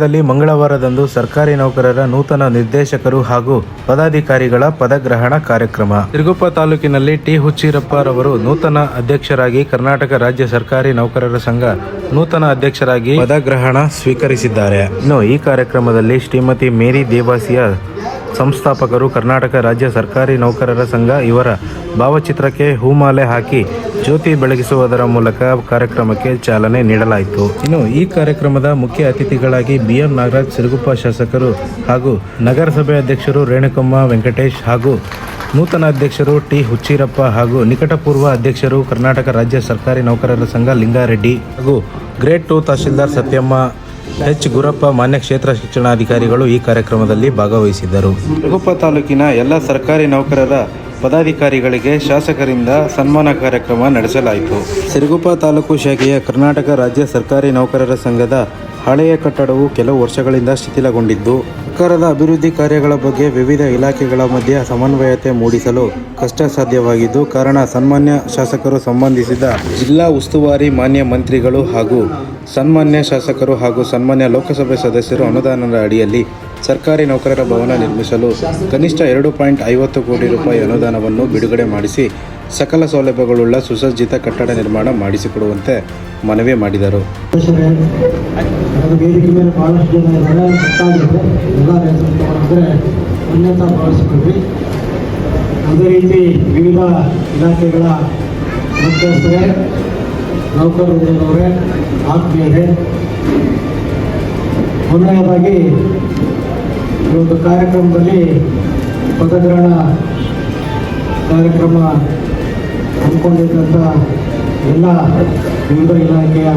ದಲ್ಲಿ ಮಂಗಳವಾರದಂದು ಸರ್ಕಾರಿ ನೌಕರರ ನೂತನ ನಿರ್ದೇಶಕರು ಹಾಗೂ ಪದಾಧಿಕಾರಿಗಳ ಪದಗ್ರಹಣ ಕಾರ್ಯಕ್ರಮ. ತಿರುಗುಪ್ಪ ತಾಲೂಕಿನಲ್ಲಿ ಟಿ ಹುಚ್ಚಿರಪ್ಪರವರು ನೂತನ ಅಧ್ಯಕ್ಷರಾಗಿ ಕರ್ನಾಟಕ ರಾಜ್ಯ ಸರ್ಕಾರಿ ನೌಕರರ ಸಂಘ ನೂತನ ಅಧ್ಯಕ್ಷರಾಗಿ ಪದಗ್ರಹಣ ಸ್ವೀಕರಿಸಿದ್ದಾರೆ. ಇನ್ನು ಈ ಕಾರ್ಯಕ್ರಮದಲ್ಲಿ ಶ್ರೀಮತಿ ಮೇರಿ ದೇವಾಸಿಯ ಸಂಸ್ಥಾಪಕರು ಕರ್ನಾಟಕ ರಾಜ್ಯ ಸರ್ಕಾರಿ ನೌಕರರ ಸಂಘ ಇವರ ಭಾವಚಿತ್ರಕ್ಕೆ ಹೂಮಾಲೆ ಹಾಕಿ ಜ್ಯೋತಿ ಬೆಳಗಿಸುವುದರ ಮೂಲಕ ಕಾರ್ಯಕ್ರಮಕ್ಕೆ ಚಾಲನೆ ನೀಡಲಾಯಿತು. ಇನ್ನು ಈ ಕಾರ್ಯಕ್ರಮದ ಮುಖ್ಯ ಅತಿಥಿಗಳಾಗಿ ಬಿಎಂ ನಾಗರಾಜ್ ಸಿರುಗುಪ್ಪ ಶಾಸಕರು ಹಾಗೂ ನಗರಸಭೆ ಅಧ್ಯಕ್ಷರು ರೇಣುಕಮ್ಮ ವೆಂಕಟೇಶ್ ಹಾಗೂ ನೂತನ ಅಧ್ಯಕ್ಷರು ಟಿ ಹುಚ್ಚೀರಪ್ಪ ಹಾಗೂ ನಿಕಟಪೂರ್ವ ಅಧ್ಯಕ್ಷರು ಕರ್ನಾಟಕ ರಾಜ್ಯ ಸರ್ಕಾರಿ ನೌಕರರ ಸಂಘ ಲಿಂಗಾರೆಡ್ಡಿ ಹಾಗೂ grade two tahsildar Satyamma H. Gurappa ಮಾನ್ಯ ಕ್ಷೇತ್ರ ಶಿಕ್ಷಣಾಧಿಕಾರಿಗಳು ಈ ಕಾರ್ಯಕ್ರಮದಲ್ಲಿ ಭಾಗವಹಿಸಿದ್ದರು. ಸಿರುಗುಪ್ಪ ತಾಲೂಕಿನ ಎಲ್ಲ ಸರ್ಕಾರಿ ನೌಕರರ ಪದಾಧಿಕಾರಿಗಳಿಗೆ ಶಾಸಕರಿಂದ ಸನ್ಮಾನ ಕಾರ್ಯಕ್ರಮ ನಡೆಸಲಾಯಿತು. ಸಿರುಗುಪ್ಪ ತಾಲೂಕು ಶಾಖೆಯ ಕರ್ನಾಟಕ ರಾಜ್ಯ ಸರ್ಕಾರಿ ನೌಕರರ ಸಂಘದ ಹಳೆಯ ಕಟ್ಟಡವು ಕೆಲವು ವರ್ಷಗಳಿಂದ ಶಿಥಿಲಗೊಂಡಿದ್ದು ಸರ್ಕಾರದ ಅಭಿವೃದ್ಧಿ ಕಾರ್ಯಗಳ ಬಗ್ಗೆ ವಿವಿಧ ಇಲಾಖೆಗಳ ಮಧ್ಯೆ ಸಮನ್ವಯತೆ ಮೂಡಿಸಲು ಕಷ್ಟ ಸಾಧ್ಯವಾಗಿದ್ದು ಕಾರಣ ಸನ್ಮಾನ್ಯ ಶಾಸಕರು ಸಂಬಂಧಿಸಿದ ಜಿಲ್ಲಾ ಉಸ್ತುವಾರಿ ಮಾನ್ಯ ಮಂತ್ರಿಗಳು ಹಾಗೂ ಸನ್ಮಾನ್ಯ ಶಾಸಕರು ಹಾಗೂ ಸನ್ಮಾನ್ಯ ಲೋಕಸಭೆ ಸದಸ್ಯರು ಅನುದಾನದ ಅಡಿಯಲ್ಲಿ ಸರ್ಕಾರಿ ನೌಕರರ ಭವನ ನಿರ್ಮಿಸಲು ಕನಿಷ್ಠ ಎರಡು ಪಾಯಿಂಟ್ ಐವತ್ತು ಕೋಟಿ ರೂಪಾಯಿ ಅನುದಾನವನ್ನು ಬಿಡುಗಡೆ ಮಾಡಿಸಿ ಸಕಲ ಸೌಲಭ್ಯಗಳುಳ್ಳ ಸುಸಜ್ಜಿತ ಕಟ್ಟಡ ನಿರ್ಮಾಣ ಮಾಡಿಸಿಕೊಡುವಂತೆ ಮನವಿ ಮಾಡಿದರು. ಅದು ರೀತಿ ವಿವಿಧ ಇಲಾಖೆಗಳ ಮುಖ್ಯಸ್ಥರೇ ನೌಕರರವರೇ ಆತ್ಮೀಯರೇ, ಮೊದಲನೇದಾಗಿ ಈ ಒಂದು ಕಾರ್ಯಕ್ರಮದಲ್ಲಿ ಪದಗ್ರಹಣ ಕಾರ್ಯಕ್ರಮ ಹಮ್ಮಿಕೊಂಡಿದ್ದಂಥ ಎಲ್ಲ ವಿವಿಧ ಇಲಾಖೆಯ